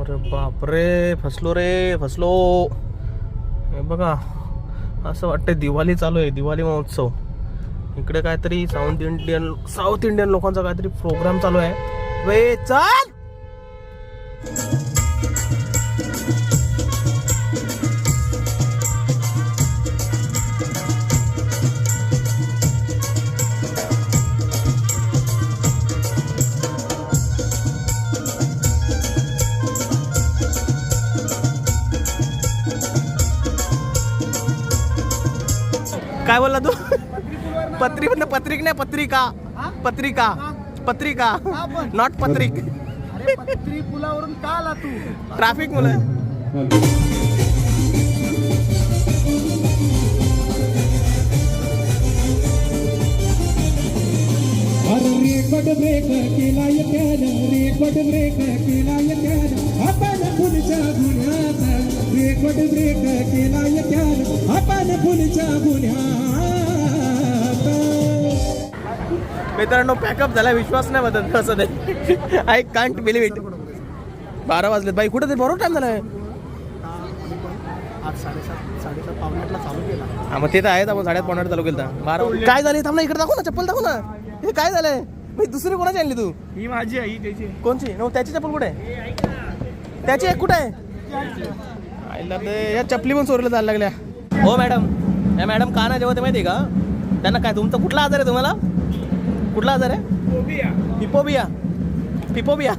अरे बापरे फसलो रे फसलो. हे बघा असं वाटतं दिवाळी चालू आहे दिवाळी महोत्सव. इकडे काहीतरी साऊथ इंडियन साऊथ इंडियन लोकांचा काहीतरी प्रोग्राम चालू आहे. वे चाल! बोलला तू? पत्री म्हणजे पत्रिक नाही पत्रिका. पत्रिका. पत्रिका. नॉट पत्रिक. पुलावरून का आला तू? ट्रॅफिक मुलं. अरे रेकॉर्ड ब्रेक केला त्यानं रेकॉर्ड ब्रेक केला त्यानं आपण पुढच्या रेक रेकॉर्ड ब्रेक केला त्यानं आपण पुढच्या गुन्ह्यात मित्रांनो पॅकअप झाला. विश्वास नाही बदल असं नाही. आय कांट बिलीव इट बारा वाजलेत. बाई कुठं ते बरोबर टाइम झालाय? हा मग ते तर आहेत आपण साड्यात पॉणार चालू केलं बारा काय झाले? थांब ना इकडे दाखव ना चप्पल दाखव ना. हे काय झालंय? मी दुसरी कोणाची आणली तू? ही माझी आई त्याची कोणची? नो त्याची चप्पल कुठे आहे? त्याची एक कुठे आहे? आईला ते या चपली पण चोरीला जायला लागल्या. हो मॅडम. या मॅडम का ना जेव्हा ते माहिती आहे का? त्यांना काय तुमचा कुठला आजार आहे तुम्हाला? कुठला आजार आहे? पिपोबिया पिपोबिया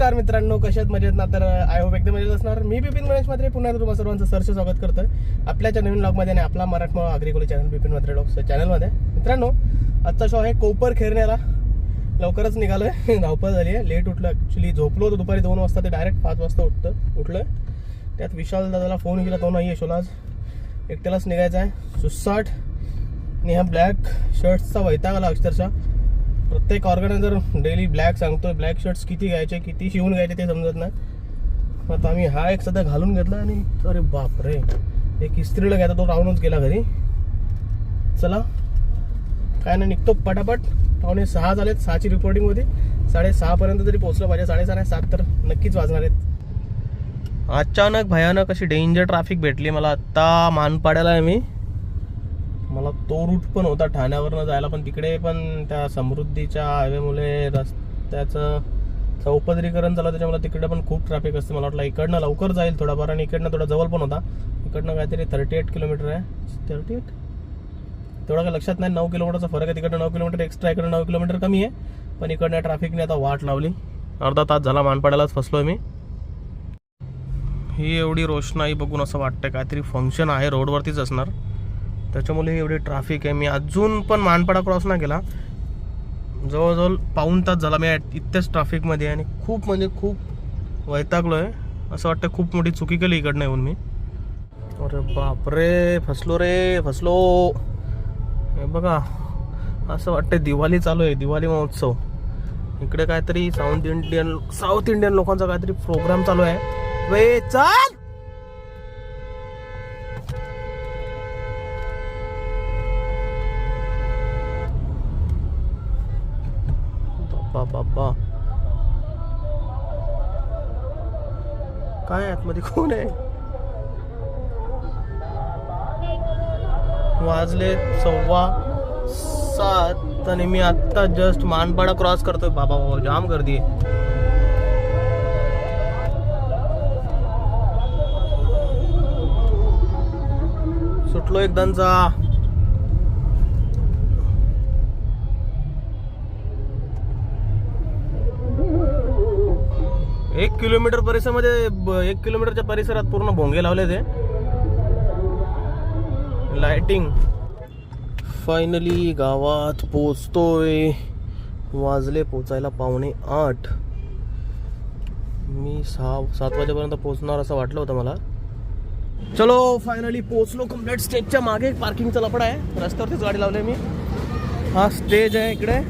नमस्कार मित्रांनो कशात मजेत ना? तर आय होप एकदम मजेत असणार. मी बिपिन गणेश मात्रे पुन्हा तुम्हाला सर्वांचं सरसे स्वागत करतोय. आपल्याच्या नवीन ब्लॉगमध्ये आणि आपला मराठमोळा अग्रिकोली चॅनल बिपिन मात्रे ब्लॉग्स चॅनलमध्ये मित्रांनो आजचा शो आहे कोपर खेरण्याला. लवकरच निघालोय. धावपळ झाली आहे. लेट उठलं. ॲक्च्युली झोपलो होतो. दुपारी दोन वाजता ते डायरेक्ट पाच वाजता उठतं उठलं त्यात विशाल दादाला फोन केला. तो नाही आहे शोला आज. एकट्यालाच निघायचं आहे. सुसाट. आणि ह्या ब्लॅक शर्ट्सचा वैताग आला अक्षरशः. प्रत्येक ऑर्गनायझर डेली ब्लॅक सांगतोय ब्लॅक शर्ट्स किती घ्यायचे किती शिवून घ्यायचे ते समजत नाही. आता आम्ही हा एक सध्या घालून घेतला आणि अरे बापरे एक इस्त्रीला घ्यायचा तो राहूनच गेला घरी. चला काय नाही निघतो पटापट. पावणे सहा झालेत सहाची रिपोर्टिंग होती. साडेसहापर्यंत तरी पोहोचलं पाहिजे. साडेसहा नाही सात तर नक्कीच वाजणार आहेत. अचानक भयानक अशी डेंजर ट्रॅफिक भेटली मला. आत्ता मानपाड्याला आहे मी. मला तो रूट पण होता ठाण्यावरनं जायला पण तिकडे पण त्या समृद्धीच्या हायवेमुळे रस्त्याचं चौपदरीकरण झालं त्याच्यामुळे तिकडे पण खूप ट्रॅफिक असते. मला वाटलं इकडनं लवकर जाईल थोडाफार आणि इकडनं थोडा जवळ पण होता. इकडनं काहीतरी थर्टी एट किलोमीटर आहे. थर्टी एट तेवढा काय लक्षात नाही. नऊ किलोमीटरचा फरक आहे. तिकडनं नऊ किलोमीटर एक्स्ट्रा इकडे नऊ किलोमीटर कमी आहे. पण इकडनं ट्रॅफिकने आता वाट लावली. अर्धा तास झाला मानपाड्यालाच फसलो मी. ही एवढी रोषणाई बघून असं वाटतं काहीतरी फंक्शन आहे. रोडवरतीच असणार. त्याच्यामुळे एवढी ट्रॅफिक आहे. मी अजून पण मानपाडा क्रॉस नाही केला. जवळजवळ पाऊन तास झाला. मी इतक्याच ट्रॅफिकमध्ये आणि खूप म्हणजे खूप वैतागलो आहे. असं वाटतं खूप मोठी चुकी केली इकडनं येऊन मी. अरे बापरे फसलो रे फसलो. हे बघा असं वाटतं दिवाळी चालू आहे. दिवाळी महोत्सव. इकडे काहीतरी साऊथ इंडियन साऊथ इंडियन लोकांचा काहीतरी प्रोग्राम चालू आहे. वे चाल! काय आतमध्ये? कोण आहे? वाजले सव्वा सात आणि मी आत्ता जस्ट मानपाडा क्रॉस करतोय. बाबा बाबा जाम गर्दी आहे. सुटलो एकदांचा एक किलोमीटर परिसरामध्ये एक किलोमीटरच्या परिसरात पूर्ण भोंगे लावले ते. लाइटिंग फायनली गावात पोचतोय वाजले पोचायला पावणे आठ. मी सहा सात वाजेपर्यंत पोचणार असं वाटलं होतं मला. चलो फायनली पोचलो कंप्लीट स्टेजच्या मागे पार्किंगचा लपडा आहे. रस्त्यावरतीच गाडी लावली मी. हा स्टेज आहे इकडे.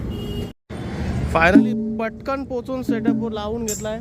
फायनली पटकन पोचून सेटअप लावून घेतलाय.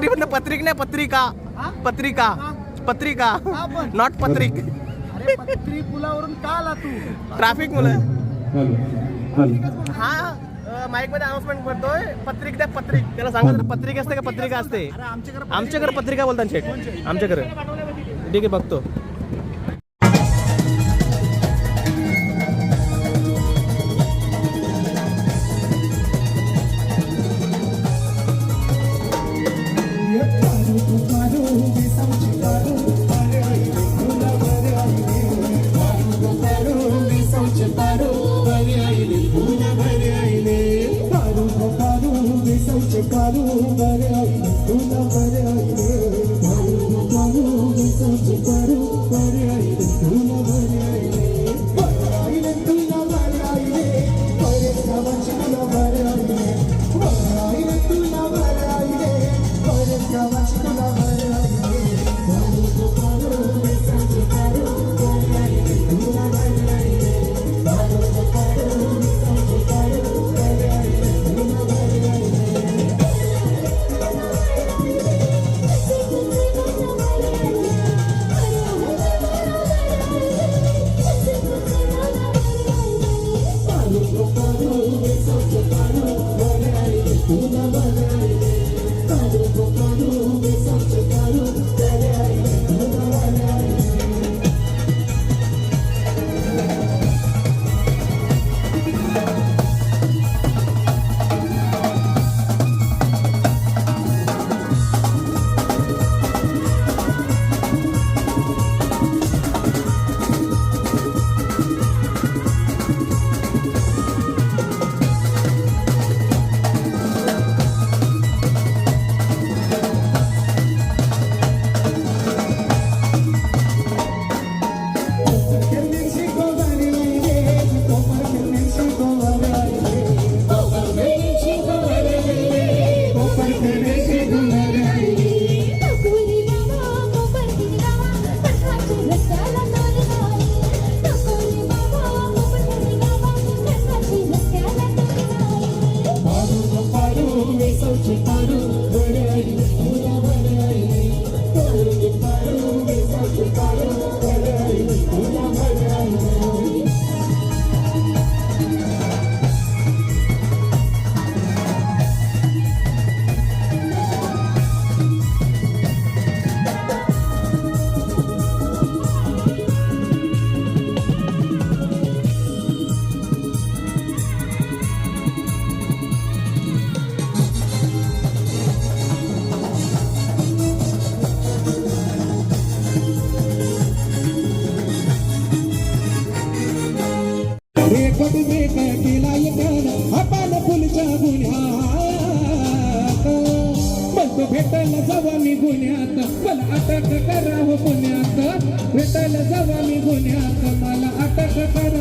पत्री म्हणजे पत्रिक नाही पत्रिका. पत्रिका. पत्रिका. नॉट पत्रिक. अरे पत्री पुलावरून का आला तू? ट्रॅफिक मुलं. Hello hello. हा माईकमध्ये अनाउन्समेंट करतोय पत्रिक द्या पत्रिक. त्याला सांगा पत्रिक असते का पत्रिका असते. अरे आमच्याकडे आमच्याकडे पत्रिका बोलतात शेठ. आमच्याकडे. ठीक आहे बघतो. una pareja y this so. मला अटक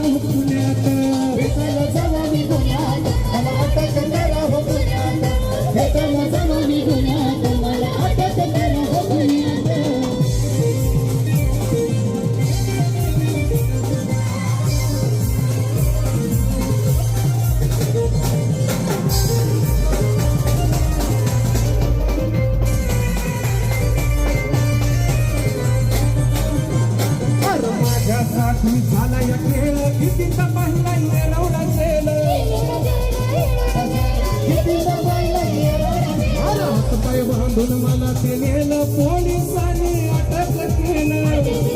केलेलं पोलिसांनी अटक केलं.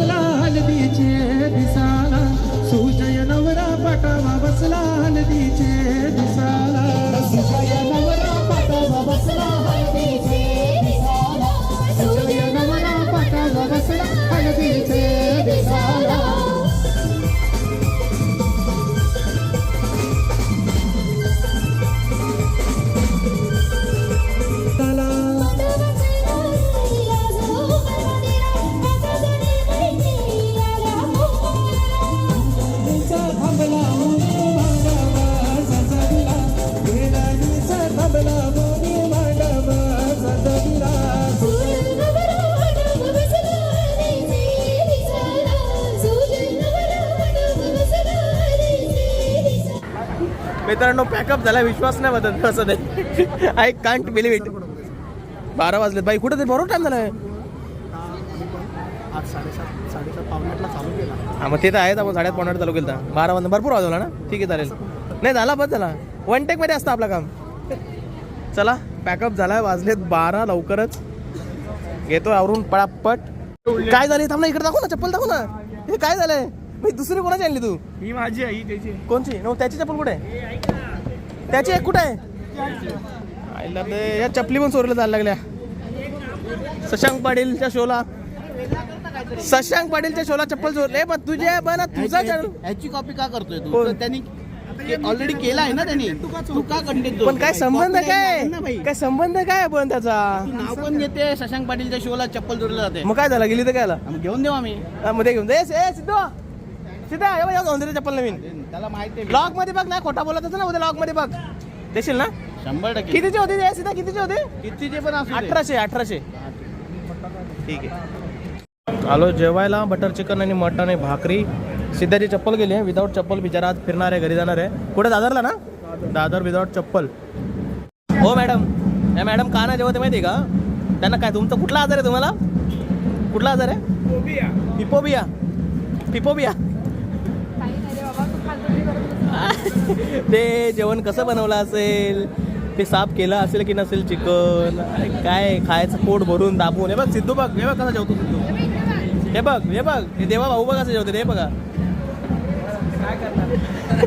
बसला हलदीचे दिसाला सुजय नवरा पटावा बसला हलदीचे मित्रांनो पॅकअप झाला विश्वास नाही बदल असं नाही. आय कांट बिलीव इट बारा वाजलेत. बाई कुठं ते बरोबर टाइम झालाय? हा मग ते तर आहेच आपण साड्यात पन्नास चालू केलं. बारा वाजता. भरपूर वाजवला ना? ठीक आहे चालेल. नाही झाला बस झाला. वन टेकमध्ये असतं आपलं काम. चला पॅकअप झालाय वाजलेत बारा लवकरच. घेतो आवरून पळापट काय झाले थांब ना इकडे दाखव ना चप्पल दाखव ना. हे काय झालंय? भाई दुसरी कोणाची आणली तू? ही माझी आई त्याची कोणची? नो त्याची चप्पल कुठे? आहे त्याची एक कुठे आहे? आईला बे, या चपली पण चोरीला जायला लागल्या. शशांक पाटीलच्या शोला. शशांक पाटीलच्या शोला चप्पल चोरले पण तुझे पण तुझा channel- ह्याची कॉपी का करतोय तू? कोण? तर त्यांनी ऑलरेडी केला. आहे ना त्यांनी. तू का कंटेंट पण काय संबंध काय? काय संबंध काय पण त्याचा? नाव पण घेते शशांक पाटीलच्या शोला चप्पल जोडलं जाते. मग काय झालं? गेली तर काय झालं? घेऊन देऊ आम्ही. हा, मध्ये घेऊन दे. ए सिद्धू! सिद्धा हे बघ, चप्पल नवीन. त्याला माहिती आहे. मध्ये बघ नाही खोटा बोलत ना उद्या ब्लॉगमध्ये बघ. देशील ना? शंभर टक्के. कितीचे होते ते सिद्धा कितीचे होते? कितीचे पण असू दे. अठराशे अठराशे. ठीक आहे. आलो जेवायला बटर चिकन आणि मटण आणि भाकरी. सिद्धाची चप्पल गेली आहे. विदाऊट चप्पल बिचारा आज फिरणार आहे घरी जाणार आहे. कुठे दादरला ना? दादर विदाऊट चप्पल. हो मॅडम या मॅडम का नाही जेवते माहिती आहे का? त्यांना काय तुमचा कुठला आजार आहे तुम्हाला? कुठला आजार आहे? पिपोबिया पिपोबिया ते जेवण कसं बनवलं असेल? ते साफ केलं असेल की नसेल चिकन? अरे काय खायचं पोट भरून दाबून. हे बघ सिद्धू बघ हे बघ कसा जेवतो सिद्धू. हे बघ हे बघ हे देवा भाऊ बघ कसं जेवते हे बघा. काय करणार?